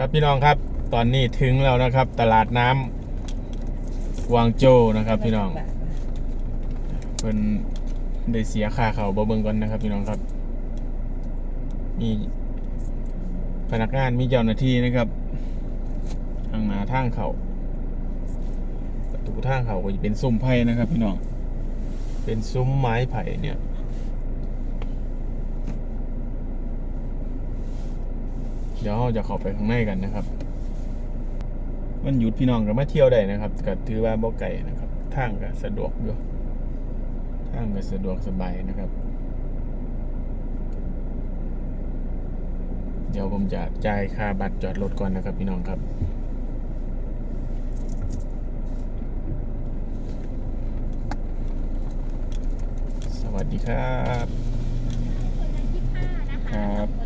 ครับพี่น้องครับตอนนี้ถึงแล้วนะครับ ตลาดน้ำวางโจนะครับพี่น้องเพิ่นได้เสียค่าเขาบ่เบิ่งก่อนนะครับ พี่น้องครับ มีพนักงานมีเจ้าหน้าที่นะครับทางหน้าทางเขาประตูทางเขาก็จะเป็นซุ้มไผ่นะครับ พี่น้อง เป็นซุ้มไม้ไผ่เนี่ย ดี๋ยวเราจะเข้าไปข้างในกันนะครับ มันหยุดพี่น้องก็มาเที่ยวได้นะครับก็ถือว่าบ่ไก่นะครับทางก็สะดวกอยู่ทางก็สะดวกสบายนะครับ เดี๋ยวผมจะจ่ายค่าบัตรจอดรถก่อนนะครับ พี่น้องครับสวัสดีครับคนละยี่ห้านะคะครับลดห้าสิบบ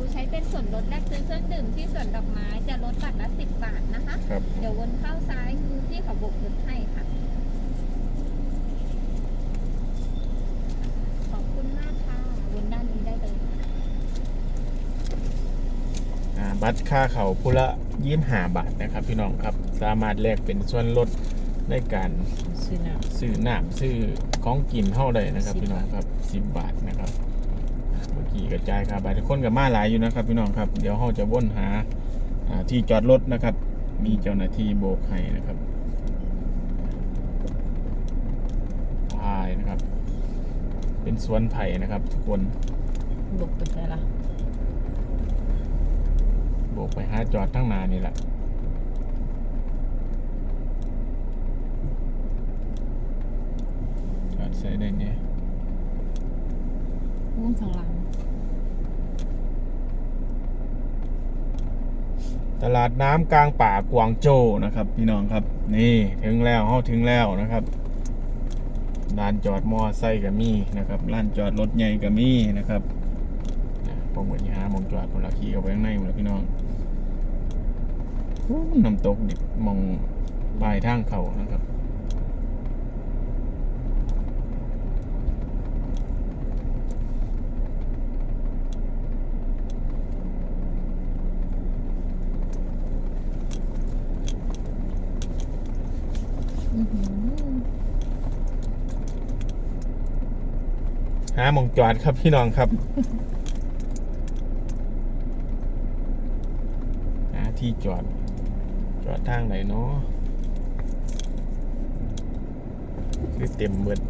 าทผ่านประตูใช้เป็นส่วนลดแลกซื้อเครื่องดื่มที่สวนดอกไม้จะลดบัตรละสิบบาทนะคะ ครับ เดี๋ยววนเข้าซ้ายคือที่เขาโบกรถให้ค่ะ ขอบคุณมากค่ะวนด้านนี้ได้เลยค่ะอ่าบัตรค่าเขาผู้ละยี่ห้าบาทนะครับ พี่น้องครับ สามารถแลกเป็นส่วนลดในการซื้อน้ซื้อน้ำซื้อของกินเท่าใดนะครับ10พี่น้องครับสิบบาทนะครับอ่าเมื่อ กี้กระจายครับบาทคนกับมาหลายอยู่นะครับพี่น้องครับ เดี๋ยวเราจะวนหาอ่าที่จอดรถนะครับ มีเจ้าหน้าที่โบกให้นะครับพายนะครับ เป็นสวนไผ่นะครับ ทุกคนำบุกไปใช่ละโบกไปหาจอดทั้งหนานี่แหละจอดใส่ได้เนี่ยมุ่งทางหลัง ตลาดน้ำกลางป่ากวางโจนะครับ พี่น้องครับ นี่ถึงแล้วเขาถึงแล้วนะครับลานจอดมอไซค์กับมีนะครับลานจอดรถใหญ่กับมีนะครับนะผมก็จะหามองจอดพลขี่เข้าไปข้างในหมดแล้วพี่น้องน้ำตกดิมองปลายทางเขานะครับ อื้อหือ หาหมองจอดครับพี่น้องครับหาที่จอด จอดทางไหนเนาะคือเต็มเบิด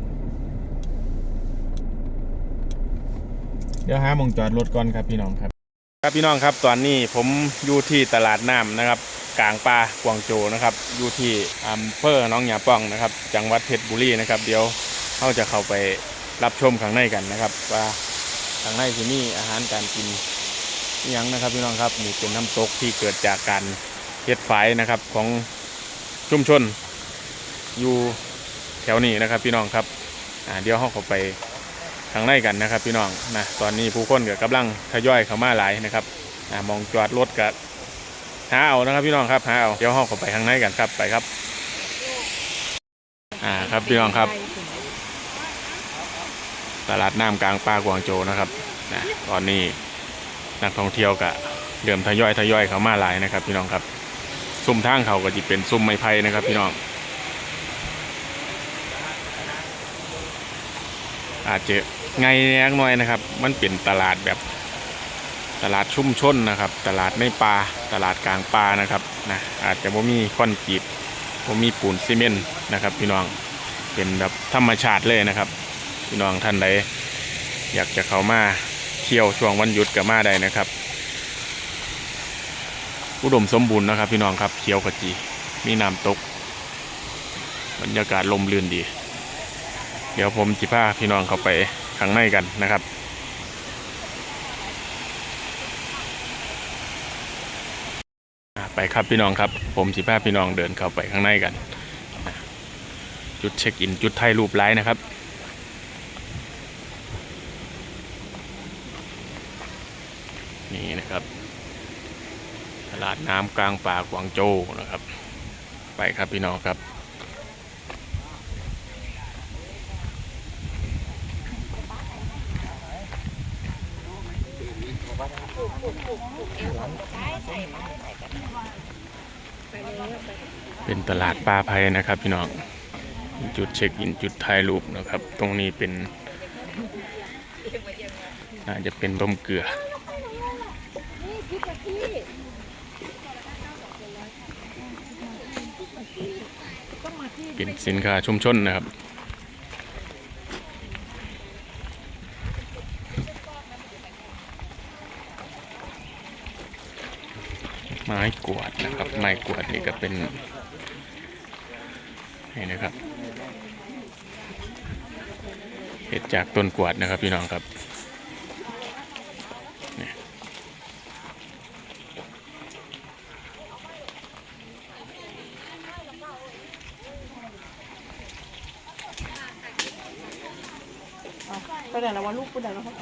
เดี๋ยวหาหมองจอดรถก่อนครับพี่น้องครับ ครับพี่น้องครับตอนนี้ผมอยู่ที่ตลาดน้ำนะครับกลางป่ากวางโจนะครับอยู่ที่อำเภอหน้องหยาป้องนะครับ จังหวัดเพชรบุรีนะครับ เดี๋ยวเราจะเข้าไป รับชมข้างในกันนะครับ ว่าข้างในที่นี่อาหารการกินยังนะครับพี่น้องครับนี่เป็นน้ำตกที่เกิดจากการเฮ็ดฝายนะครับของชุมชน อยู่แถวนี้นะครับพี่น้องครับเดี๋ยวเราเขาไปข้างในกันนะครับ พี่น้องนะตอนนี้ผู้คนก็กำลังทยอยเข้ามาหลายนะครับอมองจอดรถกับหาเอานะครับ พี่น้องครับหาเอาเดี๋ยวเราเขาไปข้างในกันครับไปครับ อ่าครับพี่น้องครับ ตลาดน้ำกลางป่ากวางโจนะครับนะตอนนี้นักท่องเที่ยวก็เริ่มทยอยทยอยเขามาหลายนะครับ พี่น้องครับซุ้มทางเขาก็จะเป็นซุ้มไม้ไผ่นะครับ พี่น้อง อาจจะไงแยกหน่อยนะครับ มันเป็นตลาดแบบตลาดชุ่มชนนะครับ ตลาดในป่าตลาดกลางป่านะครับนะอาจจะบ่มีคอนกรีตบ่มีปูนซีเมนต์นะครับ พี่น้องเป็นแบบธรรมชาติเลยนะครับ พี่น้องท่านใดอยากจะเข้ามาเที่ยวช่วงวันหยุดก็มาได้นะครับ อุดมสมบูรณ์นะครับ พี่น้องครับเขียวขจีมีน้ำตก บรรยากาศลมลื่นดี เดี๋ยวผมจิพาพี่น้องเข้าไปข้างในกันนะครับไปครับพี่น้องครับ ผมจิพาพี่น้องเดินเข้าไปข้างในกัน จุดเช็คอิน จุดถ่ายรูปไลน์นะครับ นะครับ ตลาดน้ำกลางป่ากวางโจวนะครับ ไปครับพี่น้องครับเป็นตลาดปลาไพนะครับ พี่น้องจุดเช็คอินจุดถ่ายรูปนะครับ ตรงนี้เป็นน่าจะเป็นต้มเกลือ เป็นสินค้าชุมชนนะครับ ไม้กวาดนะครับ ไม้กวาดนี่ก็เป็นนี่นะครับเห็ดจากต้นกวาดนะครับพี่น้องครับ ไปไหนแล้ววะลูกไปไหนแล้วครับ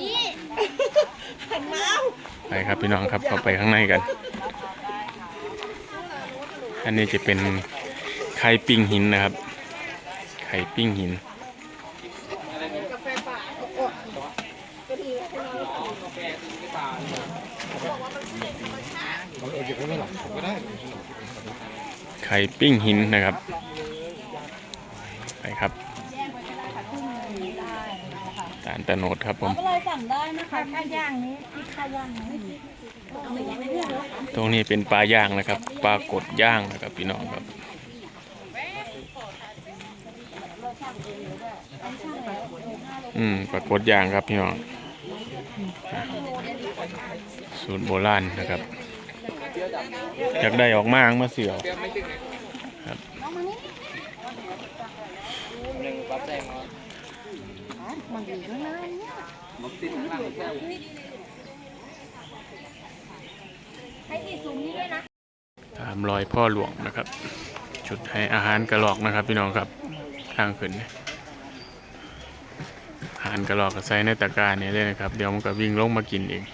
นี่ไปครับพี่น้องครับเข้าไปข้างในกัน อันนี้จะเป็นไข่ปิ้งหินนะครับ ไข่ปิ้งหินไข่ปิ้งหินนะครับ ไปครับ ตาลตะโนดครับผมก็เลยสั่งได้นะคะข้าวย่างนี้พริกข้าวย่างนี้ตรงนี้เป็นปลาย่างนะครับ ปลากดย่างนะครับพี่น้องครับอืมปลากดย่างครับพี่น้องอะสูตรโบราณนะครับอยากได้ออกมาเมื่อเสือครับมัน อยู่ข้างในเนี่ยให้อีซูมนี่ด้วยนะตามรอยพ่อหลวงนะครับ ชุดให้อาหารกระหรอกนะครับพี่น้องครับทางขึ้นอาหารกระหรอกก็ใส่ในตะกร้าเนี่ยเลยนะครับ เดี๋ยวมันก็วิ่งลงมากินเอง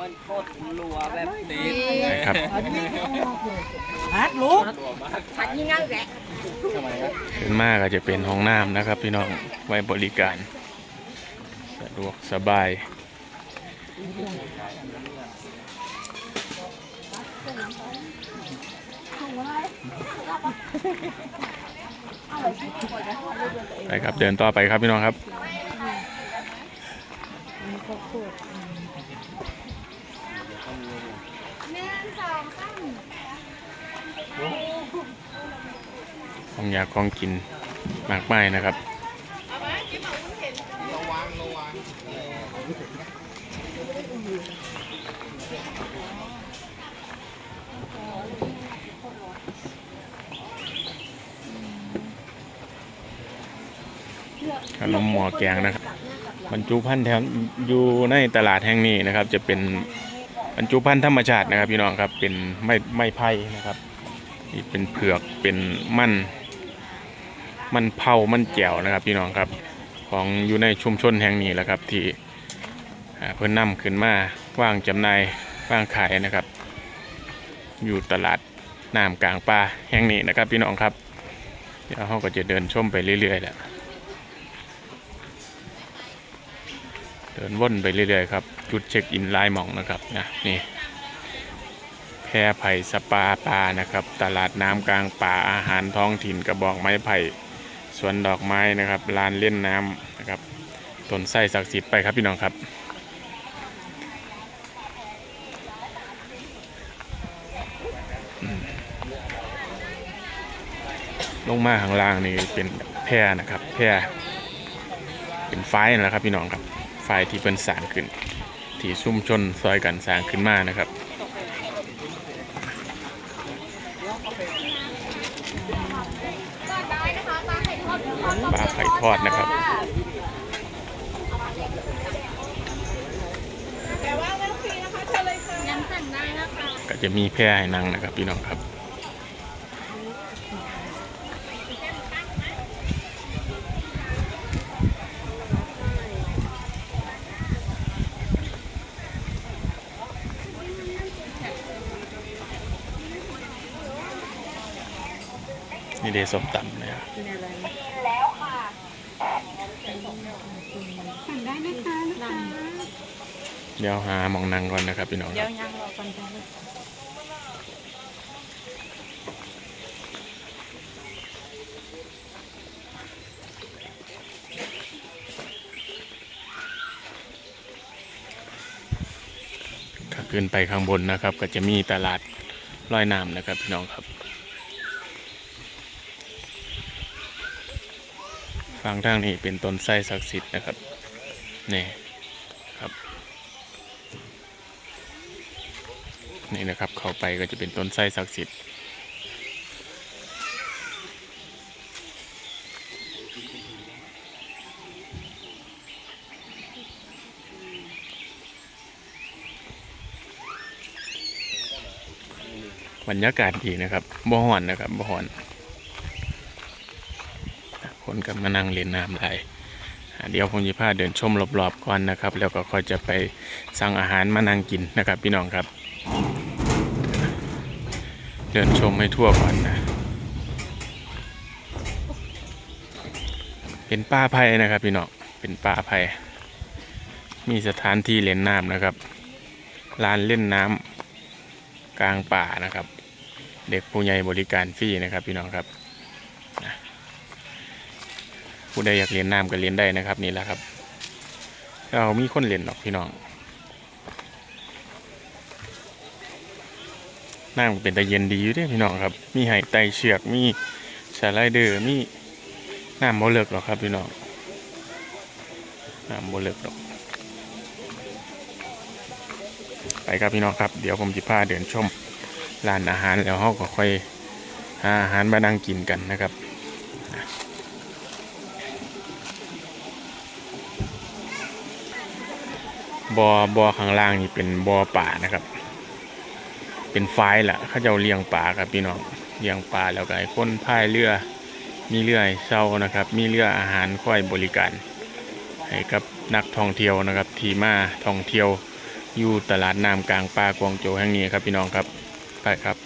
มันโคตรรัวแบบนี้ นะครับฮัดลูกขึ้นมากก็จะเป็นห้องน้ำนะครับ พี่น้องไว้บริการสะดวกสบายไปครับเดินต่อไปครับพี่น้องครับ ของอยากของกินมากมายนะครับขนมหม้อแกงนะครับบรรจุภัณฑ์แถวอยู่ในตลาดแห่งนี้นะครับ จะเป็น บรรจุภัณฑ์ธรรมชาตินะครับพี่น้องครับเป็นไม้ไม้ไผ่นะครับนี่เป็นเผือกเป็นมันมันเผามันแจ่วนะครับพี่น้องครับของอยู่ในชุมชนแห่งนี้แหละครับที่เพิ่นนำขึ้นมาว่างจำหน่ายว่างขายนะครับ อยู่ตลาดน้ำกลางป่าแห่งนี้นะครับพี่น้องครับเดี๋ยวเราก็จะเดินชมไปเรื่อยๆแหละ เดินว่นไปเรื่อยๆครับ จุดเช็คอินไลน์หมองนะครับนะนี่แพรไผ่สปาปลานะครับ ตลาดน้ำกลางป่าอาหารท้องถิ่นกระบอกไม้ไผ่สวนดอกไม้นะครับลานเล่นน้ำนะครับต้นไทรศักดิ์สิทธิ์ไปครับพี่น้องครับลงมาข้างล่างนี่เป็นแพรนะครับ แพรเป็นไฟล์นั่นะครับพี่น้องครับ ไฟที่เป็นสร้างขึ้น ที่ซุ่มชนซอยกันสร้างขึ้นมานะครับปลาไข่ทอดนะครับยังสั่งได้นะคะก็จะมีแพร่ให้นั่งนะครับพี่น้องครับ นี่เดส้มตำเนี่ยกินอะไรนะสั่งได้นะคะลูกค้เดี๋ยวหาหมองนางก่อนนะครับพี่น้องเดี๋ยวยังรอก่อนจ้ะลูถ้าขึ้นไปข้างบนนะครับ ก็จะมีตลาดลอยน้ำนะครับพี่น้องครับ ฝั่งทางนี้เป็นต้นไทรศักดิ์สิทธิ์นะครับนี่ครับนี่นะครับเข้าไปก็จะเป็นต้นไทรศักดิ์สิทธิ์บรรยากาศดีนะครับบ่ฮ้อนนะครับบ่ฮ้อน คนก็มานั่งเล่นน้ำไหลเดี๋ยวผมจะพาเดินชมรอบๆก่อนนะครับ แล้วก็ค่อยจะไปสั่งอาหารมานั่งกินนะครับ พี่น้องครับ เดินชมให้ทั่วก่อนนะเป็นป่าไผ่นะครับ พี่น้องเป็นป่าไผ่มีสถานที่เล่นน้ำนะครับลานเล่นน้ำกลางป่านะครับ เด็กผู้ใหญ่บริการฟรีนะครับ พี่น้องครับ ผู้ใดอยากเรียนน้ำก็เรียนได้นะครับนี่แหละครับเรามีคนเรียนหรอกพี่น้องน้ำเป็นตะเย็นดีอยู่ด้พี่น้องครับ มีไห้ไตเชือกมีสไลเดอร์มีน้ำโมเลิกหรอกครับพี่น้องน้ำโมเลิกหรอกไปครับพี่น้องครับ เดี๋ยวผมจะพาเดินชมร้านอาหารแล้วเราก็ค่อยหาอาหารมานั่งกินกันนะครับ บอบอข้างล่างนี่เป็นบอป่านะครับ เป็นไฟล์ล่ะเขาจะเลี้ยงป่าครับพี่น้องเลี้ยงป่าแล้วก็ให้คนพายเรือ มีเรือให้เช่านะครับ มีเรืออาหารค่อยบริการให้กับนักท่องเที่ยวนะครับที่มาท่องเที่ยวอยู่ตลาดน้ำกลางป่ากวางโจวแห่งนี้ครับพี่น้องครับไปครับ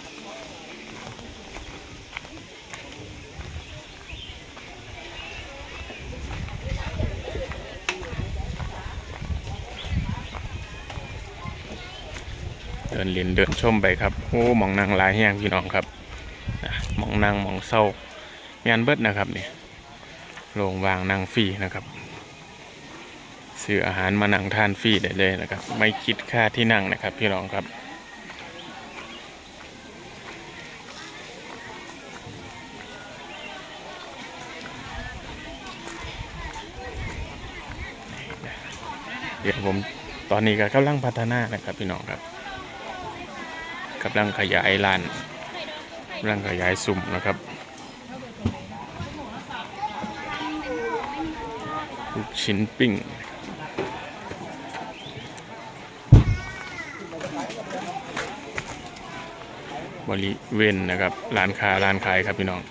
เดินเลียนเดิน ชมไปครับโอ้หมองนางลายแห้งพี่น้องครับหมองนางหมองเศร้าแมนเบิดนะครับเนี่โรงวางนางฟรีนะครับซื้ออาหารมานั่งทานฟรีได้เลยนะครับ ไม่คิดค่าที่นั่งนะครับ พี่น้องครับเดี๋ยวผมตอนนี้ก็กำลังพัฒนานะครับพี่น้องครับ กำลังขยายลานกำลังขยายสุ่มนะครับ ลูกชิ้นปิ้งบริเวณนะครับ ร้านค้าร้านขายครับพี่น้อง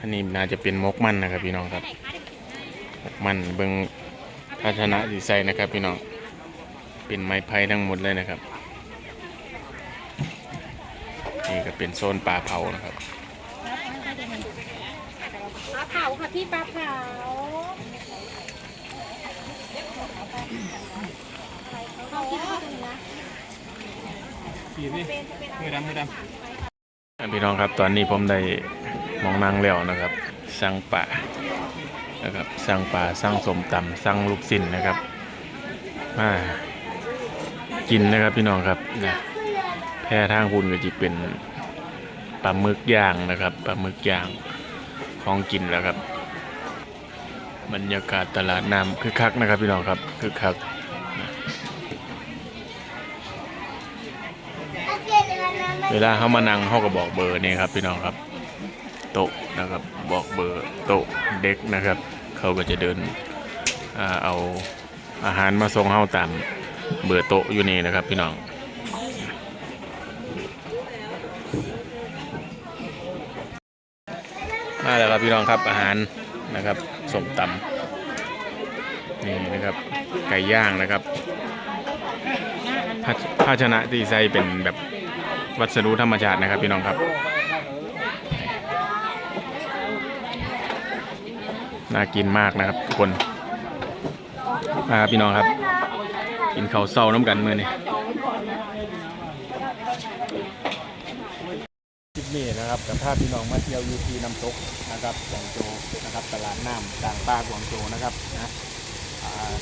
อันนี้น่าจะเป็นมกมันนะครับพี่น้องครับ มกมันเบิงภาชนะสีใสนะครับพี่น้อง เป็นไม้ไผ่ทั้งหมดเลยนะครับ นี่ก็เป็นโซนปลาเผานะครับปลาเผาค่ะพี่ปลาเผาเขากินข้าตรงนี้นะมือดำมือดำพี่น้องครับตอนนี้ผมได้มองนางแล้วนะครับสั่งป่านะครับสั่งป่าสั่งสมตำสั่งลูกสินนะครับมา กินนะครับพี่น้องครับนะแพร่ทางคุณก็จะเป็นปลาหมึกย่างนะครับปลาหมึกย่างของกินแล้วครับ บรรยากาศตลาดน้ำคึกคักนะครับพี่น้องครับคึกคักเวลาเขามานั่งเขาก็บอกเบอร์นี่ครับพี่น้องครับ โต๊ะนะครับบอกเบอร์โต๊ะเด็กนะครับ เขาก็จะเดินเอาอาหารมาส่งเข้าตาม เบอร์โต๊ะอยู่นี่นะครับพี่น้องมาแล้วครับพี่น้องครับอาหารนะครับส้มตำนี่นะครับไก่ย่างนะครับภาชนะที่ใส่เป็นแบบวัสดุธรรมชาตินะครับพี่น้องครับน่ากินมากนะครับทุกคนมาครับพี่น้องครับ กินข้าวเศร้าน้ำกันมือนี่คลิปนี้นะครับกับภาพพี่น้องมาเที่ยวยูทีน้ำตกนะครับกวางโจนะครับตลาดน้ำกลางป่ากวางโจนะครับนะอ่า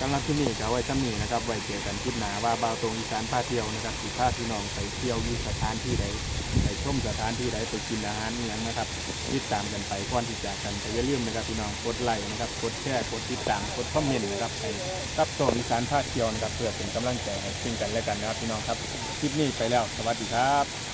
สำหรับที่นี่ก็เอาไว้ซ้ำนี้นะครับไว้เจอกันคลิปหนาว่าบ่าวตรงอีสานพาเที่ยวนะครับสิพาพี่น้องไปเที่ยวยูสถานที่ใด ชมสถานที่ใดไปกินอาหารอย่างนะครับติดตามกันไปก่อนที่จากกันแต่อย่าลืมนะครับพี่น้องกดไลค์นะครับกดแชร์กดติดตามกดคอมเมนต์นะครับให้รับตรงอีสานภาเที่ยวนะครับเพื่อเป็นกำลังใจให้ซึ่งกันและกันนะครับพี่น้องครับคลิปนี้ไปแล้วสวัสดีครับ